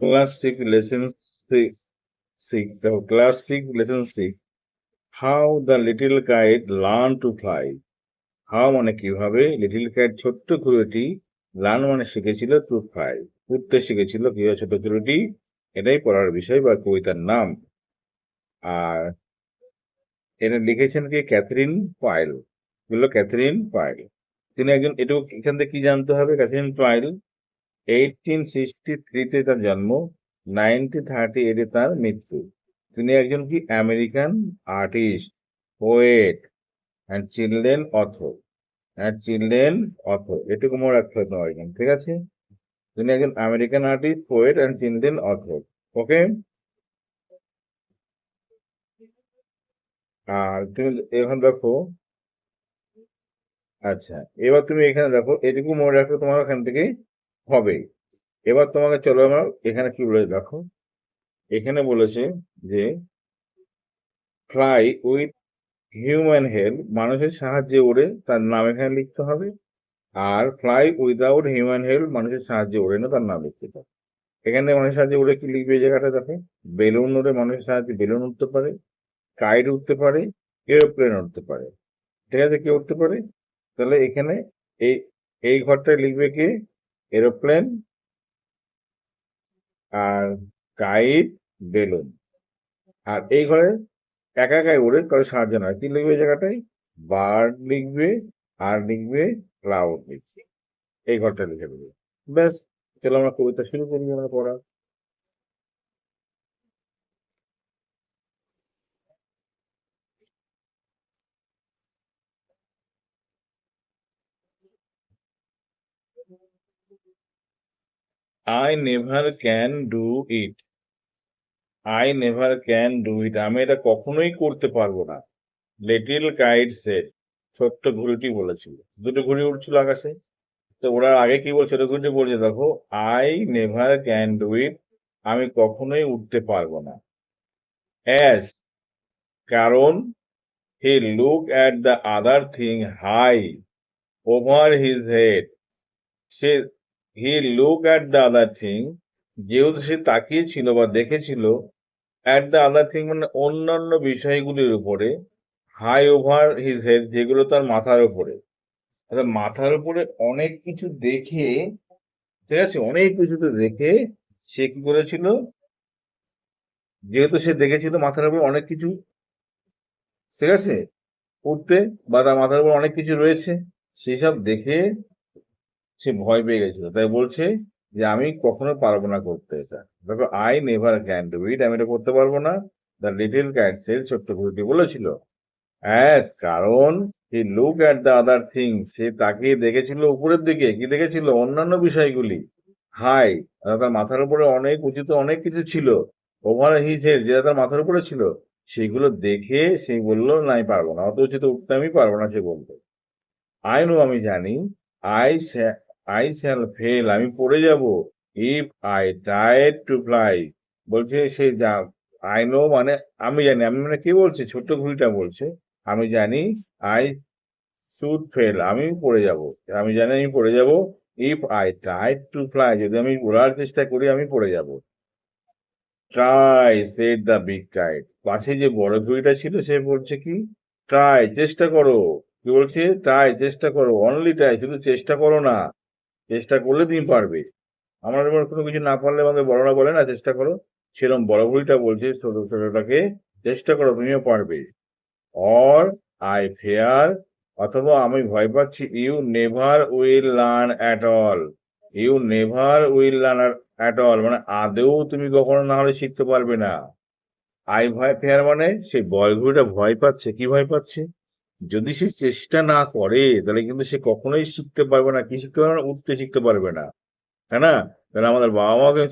Class 6, lesson 6, 6, the class 6, lesson 6. How the little kite learned to fly. How মানে কীভাবে little kite ছোট্ট ঘুড়িটি learn মানে শিখেছিল to fly উঠতে শিখেছিল কীভাবে ছোট ঘুড়িটি এটাই পড়ার বিষয় বা কবিতার নাম। আর এটা লিখেছেন কি? Catherine Pyle. এগুলো ক্যাথরিন পাইল। তিনি একজন এটু এখান থেকে কি জানতে হবে? ক্যাথরিন পাইল এইটিন সিক্সটি থ্রিতে তার জন্ম নাইনটি থার্টি এইটে তার মৃত্যু। তিনি একজন কি? American artist poet and children author and children author এটুকু মনে রাখতে হবে তোমার একজন ঠিক আছে? তিনি একজন American artist poet and children author okay আর তুমি এখন দেখো আচ্ছা এবার তুমি এখানে দেখো, এটুকু মনে রাখো তোমার এখান থেকে হবে। এবার তোমাকে চলো আমরা এখানে কি বলে দেখো। এখানে বলেছে যে ফ্লাই উইথ হিউম্যান হেল্প মানুষের সাহায্যে ওড়ে, তার নাম এখানে লিখতে হবে। আর ফ্লাই উইদাউট হিউম্যান হেল্প মানুষের সাহায্যে ওড়ে না, তার নাম লিখতে হবে। এখানে মানুষের সাহায্যে উড়ে কি লিখবে জায়গাটা দেখো। বেলুন উড়ে মানুষের সাহায্যে বেলুন উঠতে পারে। কাইট উঠতে পারে, এরোপ্লেন উঠতে পারে। ঠিক আছে, কে উঠতে পারে? তাহলে এখানে এই এই ঘরটায় লিখবে কি? এরোপ্লেন আর কাইট বেলুন। আর এই ঘরে একা একাই উড়ে কারও সাহায্য নয়। কি লিখবে জায়গাটাই জায়গাটায়? বার্ড লিখবে, আর লিখবে ক্লাউড লিখবে। এই ঘরটা লিখে দেবে। ব্যাস, চলো আমরা কবিতা শুরু করি আমরা পড়া। I never can do it I never can do it আমি এটা কখনোই করতে পারব না। লিটিল কাইট সেট ছোট্ট ঘুড়িটি বলেছিল। দুটো ঘুড়ি উঠছিল আকাশে। তো ওরা আগে কি বলছে? ছোট ঘুড়িটি বলছে দেখো I never can do it আমি কখনোই উঠতে পারব না। অ্যাজ কারণ he look at the other thing high over his head say he look at the other thing যেহেতু সে তাকিয়েছিল বা দেখেছিল অ্যাট দ্য আদার থিং মানে অন্যান্য বিষয়গুলির উপরে হাই ওভার হিজ হেড যেগুলো তার মাথার উপরে। মাথার উপরে অনেক কিছু দেখে, ঠিক আছে, অনেক কিছুতে দেখে সে কি করেছিল? যেহেতু সে দেখেছিল মাথার উপরে অনেক কিছু, ঠিক আছে, উঠতে বা তার মাথার উপর অনেক কিছু রয়েছে, সেই সব দেখে সে ভয় পেয়ে গেছিল। তাই বলছে যে, আমি কখনো পারব না করতে। এটা দেখো I never can do it আমি এটা করতে পারব না। দ্য লিটিল ক্যাট সেল ছোট্ট ঘুরটি বলেছিল। কারণ he look at the other thing সে তাকিয়ে দেখেছিল উপরের দিকে, কি দেখেছিল? অন্যান্য বিষয়গুলি। হাই তার মাথার উপরে অনেক উচিত অনেক কিছু ছিল। ওভার হিজ হেড যেটা তার মাথার উপরে ছিল, সেগুলো দেখে সে বলল, না, আমি পারব না। অত উচিত উঠতে আমি পারব না, সে বলতো আই নো আমি জানি। আই আই শ্যাল ফেল আমি পড়ে যাব। If I tried to fly বলছে সে যা আই নো মানে আমি জানি, আমি মানে কি বলছে? ছোট্ট ঘুড়িটা বলছে। আমি জানি আই শুড ফেল আমি পড়ে যাব। আমি জানি আমি পড়ে যাব। If I tried to fly যদি আমি ওড়ার চেষ্টা করি, আমি পড়ে যাব। Try said the big kite পাশে যে বড় ঘুড়িটা ছিল, সে বলছে কি? ট্রাই চেষ্টা করো। কি বলছে? ট্রাই চেষ্টা করো। অনলি ট্রাই শুধু চেষ্টা করো না। চেষ্টা করলে তুমি পারবে। আমার এবার কোনো কিছু না পারলে আমাদের বড়রা বলে, না, চেষ্টা করো। সেরকম বড় ঘুড়িটা বলছে ছোট, ছোটটাকে, চেষ্টা করো, তুমিও পারবে। অর আই ফেয়ার অথবা, আমি ভয় পাচ্ছি। You never will learn at all you never will learn at all মানে আদেও তুমি কখনো না হলে শিখতে পারবে না। আই ভয় ফেয়ার মানে সেই বয়ঘুড়িটা ভয় পাচ্ছে। কি ভয় পাচ্ছে? যদি সে চেষ্টা না করে, তাহলে কিন্তু সে কখনোই শিখতে পারবে না। কি শিখতে পারবে না? উঠতে শিখতে পারবে না। তাই না? তাহলে আমাদের বাবা মাকে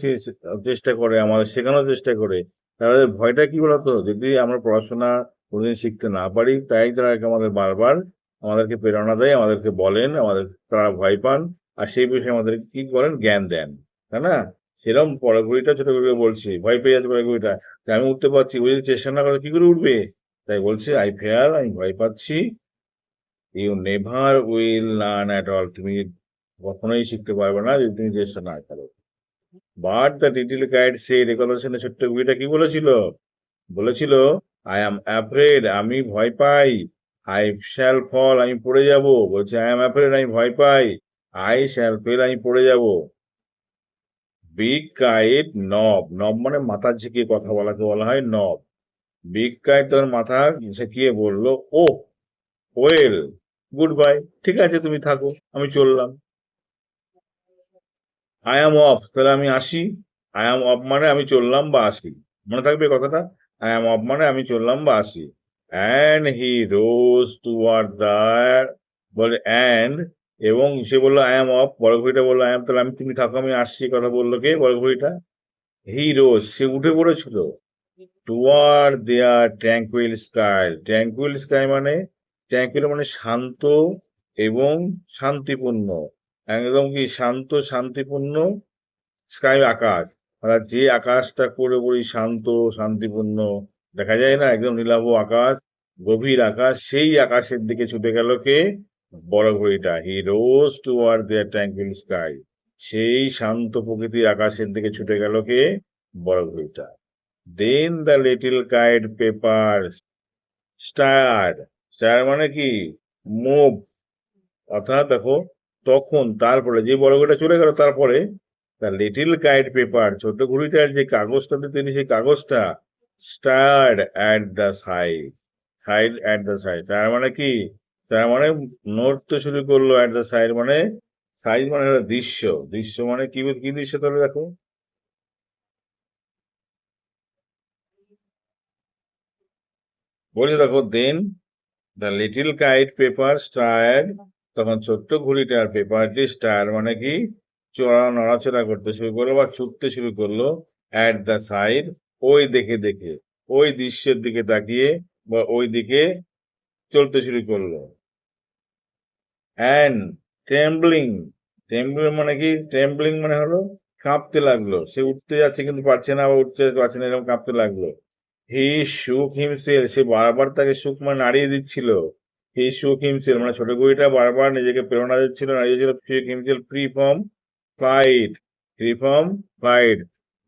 চেষ্টা করে, আমাদের শেখানোর চেষ্টা করে। তাহলে ভয়টা কি বলতো? যদি আমরা পড়াশোনা কোনোদিন শিখতে না পারি, তাই তারা আমাদের বারবার আমাদেরকে প্রেরণা দেয়, আমাদেরকে বলেন, আমাদের তারা ভয় পান। আর সেই বিষয়ে আমাদের কি করেন জ্ঞান দেন। তাই না? সেরকম পড়াগুড়িটা ছোট করে বলছি। ভয় পেয়ে যাচ্ছে পড়াগুড়িটা আমি উঠতে পারছি, ওই চেষ্টা না করে কি করে উঠবে? তাই বলছে আই ফেয়ার আমি ভয় পাচ্ছি। You never will learn at all তুমি কখনোই শিখতে পারবে না যদি তুমি চেষ্টা না করো। বাট দ্য লিটিল গাইড সে রেকলেশনে ছোট্ট বুড়িটা কি বলেছিল? বলেছিল আই অ্যাম অ্যাফ্রেড আমি ভয় পাই। আই শ্যাল ফল আমি পড়ে যাব। বলছে আই অ্যাম অ্যাফ্রেড আমি ভয় পাই। আই শ্যাল ফেল আমি পড়ে যাব। বিগ কাইট নব নব মানে মাথা ঝিকিয়ে কথা বলাকে বলা হয় নব কাইট তোর মাথা ঝিকিয়ে বলল, ও, ওয়েল, গুড বাই, ঠিক আছে, তুমি থাকো, আমি চললাম। আই অ্যাম অফ তাহলে আমি আসি। আই অ্যাম অফ মানে আমি চললাম বা আসি। মনে থাকবে কথাটা? আই অ্যাম অফ মানে আমি চললাম বা আসি। And he rose toward the বলে অ্যান্ড এবং সে বলল আই অ্যাম অফ বড় ঘড়িটা বলল আই অ্যাম তাহলে আমি, তুমি থাকো, আমি আসছি কথা বলল কে? বড় ঘড়িটা? হি রোজ সে উঠে পড়েছিল। Toward their tranquil sky tranquil sky মানে ট্র্যাঙ্কুইল মানে শান্ত এবং শান্তিপূর্ণ। একদম কি শান্ত, শান্তিপূর্ণ স্কাই আকাশ। অর্থাৎ যে আকাশটা পুরোপুরি শান্ত, শান্তিপূর্ণ, দেখা যায় না? একদম নীলাভ আকাশ, গভীর আকাশ, সেই আকাশের দিকে ছুটে গেল কে? বড় ঘড়িটা। He rose toward their tranquil sky সেই শান্ত প্রকৃতির আকাশের দিকে ছুটে গেল কে? বড় ঘড়িটা। Then the little kite paper stirred stirred মানে কি? মুভ অর্থাৎ দেখো, তখন, তারপরে, যে বড় ঘড়িটা চলে গেল, তারপরে দ্য লিটিল কাইট পেপার ছোট ঘড়িটার যে কাগজটাতে তিনি, সেই কাগজটা stirred at the sight sight at the sight তার মানে কি? তার মানে নড়তে শুরু করল অ্যাট দ্য সাইড মানে সাইড মানে দৃশ্য দৃশ্য মানে কি কি দৃশ্য তাহলে দেখো? বলছে দেখো then the little kite paper stirred তখন ছোট্ট ঘড়িটার পেপারটি স্টার মানে কি? চড়া, নড়াচড়া করতে শুরু করল বা ছুটতে শুরু করল অ্যাট দ্য সাইড ওই দেখে দেখে ওই দৃশ্যের দিকে তাকিয়ে বা ওই দিকে চলতে শুরু করল। অ্যান্ড ট্রেম্বলিং ট্রেম্বলিং মানে কি? ট্রেম্বলিং মানে হলো কাঁপতে লাগল। সে উঠতে যাচ্ছে কিন্তু পারছে না বা উঠতে পারছে না, এরকম কাঁপতে লাগল। হি সুখ হিমসেল সে বারবার তাকে সুখ মানে নাড়িয়ে দিচ্ছিল। হি সুখ হিমসেল মানে ছোট গুড়িটা বারবার নিজেকে প্রেরণা দিচ্ছিল, নাড়িয়ে সুখ himself free from flight free from flight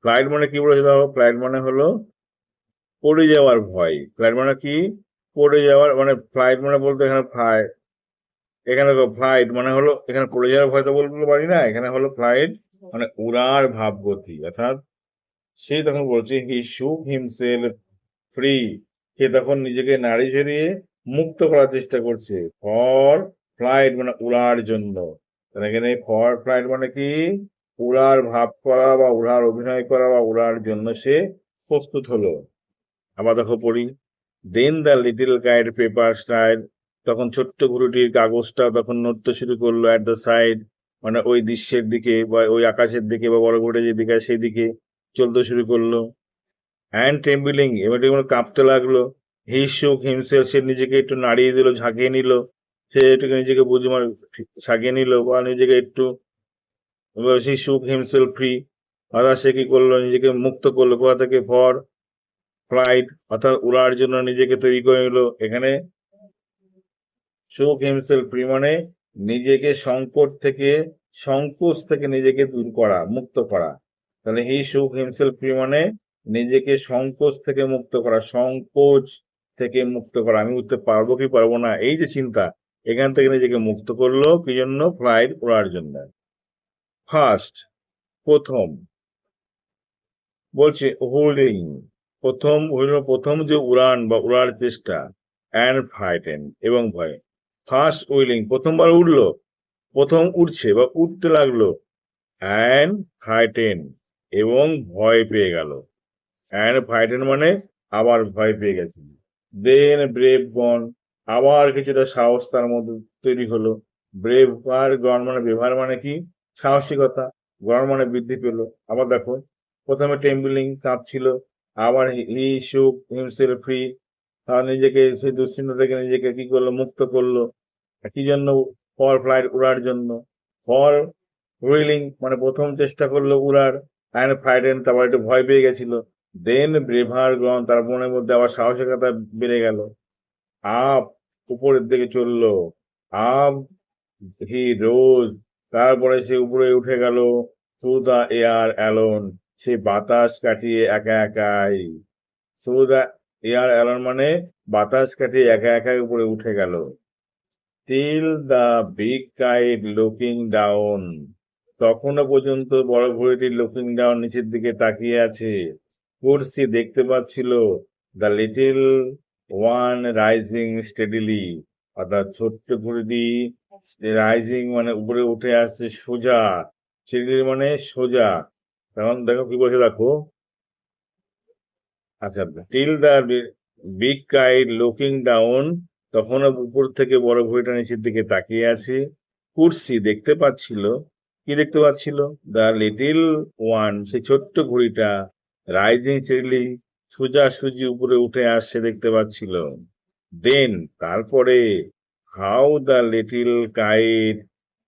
flight মানে কি বলেছে দেখো? ফ্লাইট মানে হলো পড়ে যাওয়ার ভয়। ফ্লাইট মানে কি? পড়ে যাওয়ার মানে ফ্লাইট মানে বলতে এখানে ফ্লাই এখানে ফ্লাইট মানে হলো, এখানে পড়ে যাওয়ার ভয় তো বলতে পারি না, এখানে হলো ফ্লাইট মানে উড়ার ভাবগতি, অর্থাৎ সে তখন বলছে, হি সুখ হিমসেল ফ্রি সে তখন নিজেকে নাড়ি ঝরিয়ে মুক্ত করার চেষ্টা করছে। ফর ফ্লাইট মানে উড়ার জন্য। তাহলে এখানে ফর ফ্লাইট মানে কি? উড়ার ভাব করা বা উড়ার অভিনয় করা বা উড়ার জন্য সে প্রস্তুত হলো। আবার দেখো পড়ি then the little kite paper stirred তখন ছোট্ট ঘুরুটির কাগজটা তখন নড়তে শুরু করল অ্যাট দ্য সাইড মানে ওই দৃশ্যের দিকে বা ওই আকাশের দিকে বা বড় ঘুরে যে দিকে, সেই দিকে চলতে শুরু করল। হ্যান্ড টেম্বিলিং এবার এবার কাঁপতে লাগল। হি সুখ হিমসেল সে নিজেকে একটু নাড়িয়ে দিল, ঝাঁকিয়ে নিল। সে একটু নিজেকে বুঝে মানে ঝাঁকিয়ে নিল বা নিজেকে একটু সেই সুখ হিমসেল ফ্রি অর্থাৎ সে কি করল? নিজেকে মুক্ত করল। কোথা থেকে? ফর ফ্লাইট অর্থাৎ উড়ার জন্য নিজেকে তৈরি করে নিল। এখানে সুখ হিমসেল ফ্রি মানে নিজেকে সংকট থেকে, সংকোচ থেকে নিজেকে দূর করা, মুক্ত করা। তাহলে হি সুখ হিমসেল ফ্রি মানে নিজেকে সংকোচ থেকে মুক্ত করা, সংকোচ থেকে মুক্ত করা। আমি উঠতে পারব কি পারব না? এই যে চিন্তা, এখান থেকে নিজেকে মুক্ত করল কি জন্য? ফ্লাইট উড়ার জন্য। ফার্স্ট প্রথম, বলছে হোল্ডিং প্রথম প্রথম যে উড়ান বা উড়ার চেষ্টা অ্যান্ড ফ্লাইটেন এবং ভয়। ফার্স্ট উইলিং প্রথমবার উঠল প্রথম উঠছে বা উঠতে লাগল অ্যান্ড ফ্লাইটেন এবং ভয় পেয়ে গেল। অ্যান্ড ফ্লাইটেন মানে আবার ভয় পেয়ে গেছে। দেন ব্রেভ গন আবার কিছুটা সাহস তার মধ্যে তৈরি হলো। ব্রেভ আর গন মানে ব্যবহার মানে কি? সাহসিকতা গন মানে বৃদ্ধি পেল। আবার দেখো, প্রথমে টেম্বলিং কাঁপছিল, আবার হি সুখ হিমসেল ফ্রি তার নিজেকে সেই দুশ্চিন্তা থেকে নিজেকে কি করল? মুক্ত করল। কি জন্য? ফর ফ্লাইট উড়ার জন্য। ফর হুইলিং মানে প্রথম চেষ্টা করল উড়ার। অ্যান্ড ফ্লাইটেন তারপর একটু ভয় পেয়ে গেছিল। দেন ব্রেভার গ্রহণ তার মনের মধ্যে আবার সাহসিকতা বেড়ে গেল। আপ উপরের দিকে চলল। আপ হি রোজ তারপরে সে উপরে উঠে গেল। থ্রু দ্য এয়ার অ্যালোন সে বাতাস কাটিয়ে একা একাই। থ্রু দ্য এয়ার অ্যালোন মানে বাতাস কাটিয়ে একা একাই উপরে উঠে গেল। Till the big kite looking down তখনও পর্যন্ত বড় ঘড়িটি লুকিং ডাউন নিচের দিকে তাকিয়ে আছে। কুর্সি দেখতে পাচ্ছিল the little one rising steadily অর্থাৎ ছোট্ট ঘড়িটি রাইজিং মানে উপরে উঠে আসছে সোজা স্টেডিলি মানে সোজা। তখন দেখো কি বলছে দেখো। আচ্ছা till the big kite looking down তখন উপর থেকে বড় ঘড়িটা নিচের দিকে তাকিয়ে আছে। কুর্সি দেখতে পাচ্ছিল, কি দেখতে পাচ্ছিল? দ্য লিটিল ওয়ান সেই ছোট্ট ঘড়িটা। রাইজিং চেলি সোজাসুজি উপরে উঠে আসছে দেখতে পাচ্ছিল। দেন তারপরে how the little kite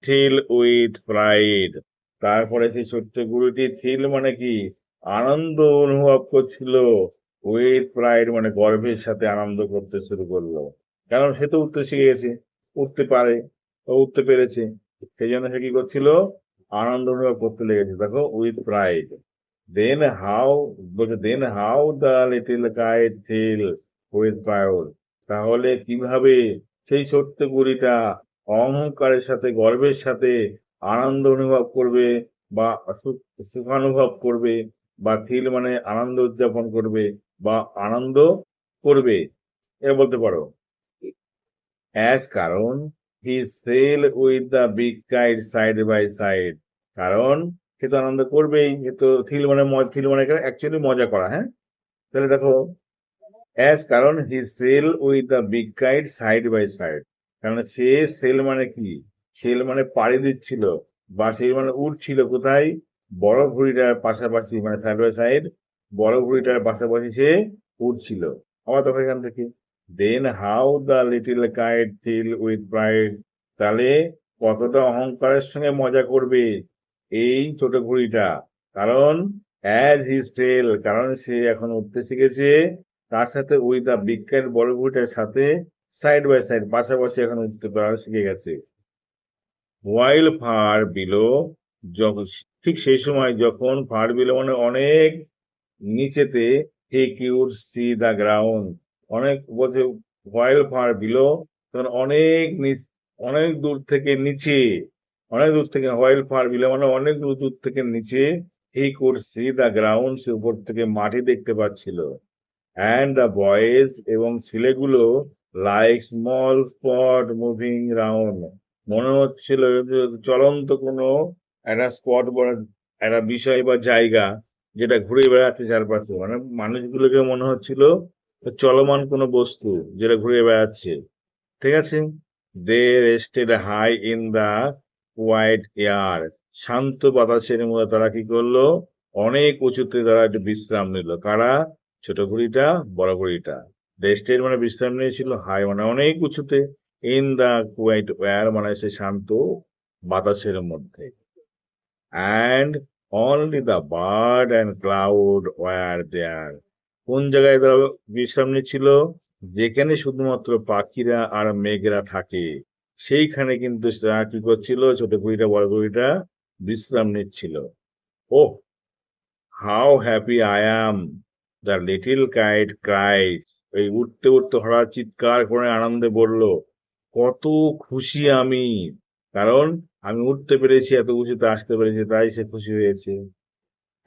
thrilled with pride তারপরে সেই ছোট্ট ঘুড়িটি থিল মানে কি? আনন্দ অনুভব করছিল। উইথ প্রাইড মানে গর্বের সাথে আনন্দ করতে শুরু করল। কারণ সে তো উঠতে শিখে গেছে উঠতে পারে। ও উঠতে পেরেছে। সেই জন্য সে কি করছিল? আনন্দ অনুভব করতে লেগেছে। দেখো উইথ প্রাইড দেন হাউ বলছে then how the little kite thrill with proud তাহলে কীভাবে সেই ছোট্ট গুড়িটা অহংকারের সাথে, গর্বের সাথে আনন্দ অনুভব করবে বা সুখ- সুখানুভব করবে বা ফিল মানে আনন্দ উদযাপন করবে বা আনন্দ করবে? এটা বলতে পারো। অ্যাজ কারণ he sail with the big kite side by side কারণ সে তো আনন্দ করবেই এ তো থিল মানে থিল মানে অ্যাকচুয়ালি মজা করা হ্যাঁ? তাহলে দেখো অ্যাজ কারণ he sail with the big guide side by side কারণ সে সেল মানে কি? সেল মানে পাড়ি দিচ্ছিল, বা সেল মানে উঠছিল কোথায়? বড় ঘুড়িটার পাশাপাশি মানে সাইড বাই সাইড বড় ঘুড়িটার পাশাপাশি সে উঠছিল। আবার তখন এখান থেকে then how the little kite thrill with pride তাহলে কতটা অহংকারের সঙ্গে মজা করবে? এই ছোট ঘুড়িটা কারণ অ্যাজ হি সেল কারণ সে এখন উঠতে শিখেছে, তার সাথে ওই দা বিজ্ঞান বড় ঘুড়িটার সাথে সাইড বাই সাইড পাশাপাশি এখন উঠতে পারা শিখে গেছে। ওয়াইল ফার বিলো যখন ঠিক সেই সময় যখন ফার বিলো মানে অনেক নিচেতে হি কিউড সি দা গ্রাউন্ড অনেক বলছে ওয়াইল ফার বিলো তখন অনেক অনেক দূর থেকে নিচে। অনেক দূর থেকে হোয়াইল ফার বিলো মানে অনেক দূর থেকে নিচে he could see the ground সে উপর থেকে মাটি দেখতে পাচ্ছিল। অ্যান্ড দ্য বয়েজ এবং ছেলেগুলো like small spot moving round মনে হচ্ছিল চলন্ত কোনো একটা স্পট একটা বিষয় বা জায়গা যেটা ঘুরে বেড়াচ্ছে চারপাশে। মানে মানুষগুলোকে মনে হচ্ছিল চলমান কোনো বস্তু যেটা ঘুরে বেড়াচ্ছে। ঠিক আছে? They rested high in the white air. শান্ত বাতাসের মধ্যে তারা কি করল? অনেক উঁচুতে তারা একটু বিশ্রাম নিল। কারা? ছোট ঘুড়িটা, বড় ঘুড়িটা। রেস্টেড মানে বিশ্রাম নিয়েছিল। হাই মানে অনেক উঁচুতে। ইন দা হোয়াইট এয়ার মানে সে শান্ত বাতাসের মধ্যে। And only the bird and cloud were there. কোন জায়গায় তারা বিশ্রাম নিচ্ছিল? যেখানে শুধুমাত্র পাখিরা আর মেঘরা থাকে। সেইখানে কিন্তু তারা কি করছিল, ছোট ঘুড়িটা বড় ঘুড়িটা বিশ্রাম নিচ্ছিল। ও how happy I am the little kite cried ওই উঠতে উঠতে হঠাৎ চিৎকার করে আনন্দে বলল, কত খুশি আমি। কারণ আমি উঠতে পেরেছি, এত উঁচুতে আসতে পেরেছি, তাই সে খুশি হয়েছে।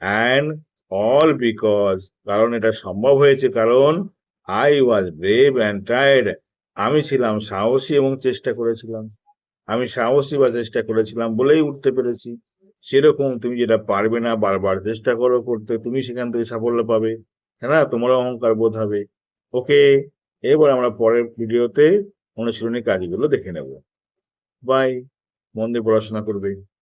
অ্যান্ড অল বিকজ কারণ এটা সম্ভব হয়েছে, কারণ I was brave and tired আমি ছিলাম সাহসী এবং চেষ্টা করেছিলাম। আমি সাহসী বা চেষ্টা করেছিলাম বলেই উঠতে পেরেছি। সেরকম তুমি যেটা পারবে না, বারবার চেষ্টা করো করতে, তুমি সেখান থেকে সাফল্য পাবে। হ্যাঁ তোমার অহংকার বোধ হবে। ওকে, এবার আমরা পরের ভিডিওতে অনুশীলনী কাজগুলো দেখে নেব। বাই মন দিয়ে পড়াশোনা করবে।